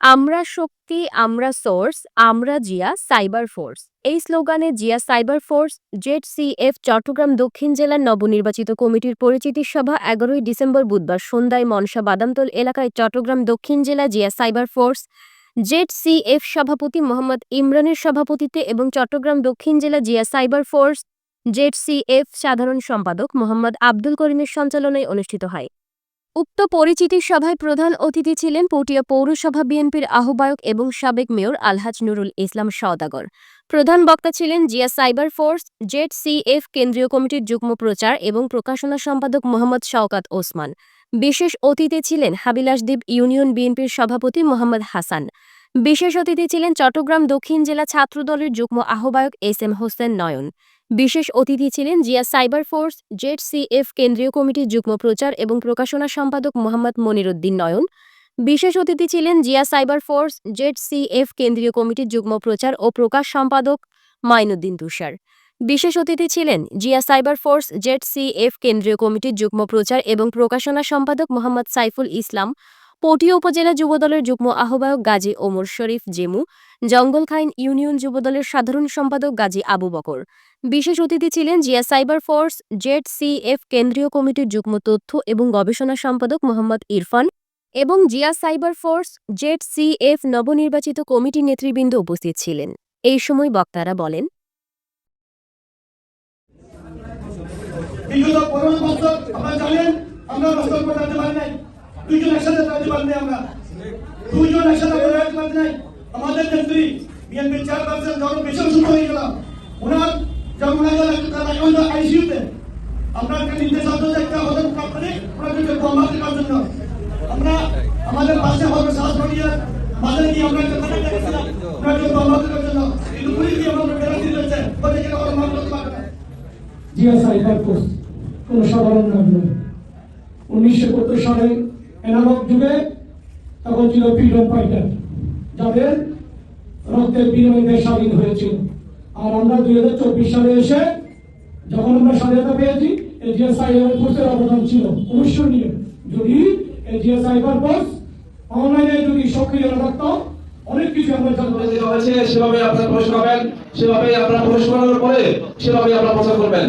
আমরা শক্তি, আমরা সোর্স, আমরা জিয়া, সাইবার ফোর্স। এই স্লোগানে Zia cyber force, Z CF Chattogram দক্ষিণ জেলার নবনির্বাচিত কমিটির পরিচিতি সভা এগারোই ডিসেম্বর বুধবার সন্ধ্যায় মনসা বাদামতল এলাকায় চট্টগ্রাম দক্ষিণ জেলা Zia cyber force, Z CF সভাপতি মোহাম্মদ ইমরানের সভাপতিত্বে এবং চট্টগ্রাম দক্ষিণ জেলা Zia cyber force, Z CF সাধারণ সম্পাদক মোহাম্মদ আব্দুল করিমের সঞ্চালনায় অনুষ্ঠিত হয়। উক্ত পরিচিতি সভায় প্রধান অতিথি ছিলেন পটিয়া পৌরসভা বিএনপির আহ্বায়ক এবং সাবেক মেয়র আলহাজ নুরুল ইসলাম সওদাগর। প্রধান বক্তা ছিলেন Zia cyber force, Z CF কেন্দ্রীয় কমিটির যুগ্ম প্রচার এবং প্রকাশনা সম্পাদক মোহাম্মদ শওকাত ওসমান। বিশেষ অতিথি ছিলেন হাবিলাসদ্বীপ ইউনিয়ন বিএনপির সভাপতি মোহাম্মদ হাসান। বিশেষ অতিথি ছিলেন চট্টগ্রাম দক্ষিণ জেলা ছাত্রদলের যুগ্ম আহ্বায়ক এস এম হোসেন নয়ন। বিশেষ অতিথি ছিলেন Zia cyber force, Z CF কেন্দ্রীয় কমিটির যুগ্ম প্রচার এবং প্রকাশনা সম্পাদক মোহাম্মদ মনিরুদ্দিন নয়ন। বিশেষ অতিথি ছিলেন Zia cyber force, Z CF কেন্দ্রীয় কমিটির যুগ্ম প্রচার ও প্রকাশ সম্পাদক মাইনুদ্দিন তুষার। বিশেষ অতিথি ছিলেন Zia cyber force, Z CF কেন্দ্রীয় কমিটির যুগ্ম প্রচার এবং প্রকাশনা সম্পাদক মোহাম্মদ সাইফুল ইসলাম পটিয়া উপজেলা যুবদলের যুগ্ম আহ্বায়ক গাজী ওমর শরীফ জেমু জঙ্গলখাইন ইউনিয়ন যুবদলের সাধারণ সম্পাদক গাজী আবু বকর। বিশেষ অতিথি ছিলেন Zia cyber force, Z CF কেন্দ্রীয় কমিটির যুগ্ম তথ্য এবং গবেষণা সম্পাদক মোহাম্মদ ইরফান এবং Zia cyber force, Z CF নবনির্বাচিত কমিটি নেতৃবৃন্দ উপস্থিত ছিলেন। এই সময় বক্তারা বলেন জানেন, আমরা পারি নাই। দুইজন একসাথে দাঁড়াতে নাই আমরা। দুইজন একসাথে আমরা দাঁড়াতে পারি আমাদের নেত্রী বিএনপি চেয়ারপারসন যখন বেশি অসুস্থ হয়ে গেল ওনার যখন তারা এখন আইসিউতে আমরা একটা নির্দেশ আছে যে একটা হলেন কোম্পানি ওনাদেরকে বোমা দেওয়ার জন্য আমরা আমাদের পাশে হবে সাহস করিয়ে মাঝে গিয়ে আমরা একটা কথা দেখেছিলাম ওনাকে বোমা দেওয়ার জন্য কিন্তু পুলিশ দিয়ে আমরা বেড়া দিয়ে দিচ্ছে বলে যে ওরা মার করতে পারবে জিয়া সাইবার পোস্ট কোনো সাধারণ নাম নয় উনিশশো একাত্তর সালে এনামক যুগে তখন ছিল ফ্রিডম ফাইটার যাদের রক্তের বিনিময়ে স্বাধীন হয়েছিল। আর আমরা দুই হাজার চব্বিশ সালে এসে যখন আমরা স্বাধীনতা পেয়েছি এই সাইবার ফোর্সের অবদান ছিল। অনুসরণীয় যদি এই সাইবার ফোর্স অনলাইনে যদি সক্রিয় থাকতো, অনেক কিছু আমরা জানতে হয়েছে সেভাবে আপনারা প্রবেশ করবেন সেভাবে আপনারা প্রবেশ করানোর পরে সেভাবে আপনারা প্রচার করবেন।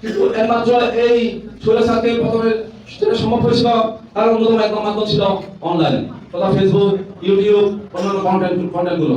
কিন্তু একমাত্র এই স্বৈরাচারকে প্রথমে যেটা সম্ভব হয়েছিল তার অন্যতম একদম মাধ্যম ছিল অনলাইন তথা ফেসবুক ইউটিউব অন্যান্য কন্টেন্ট কন্টেন্টগুলো।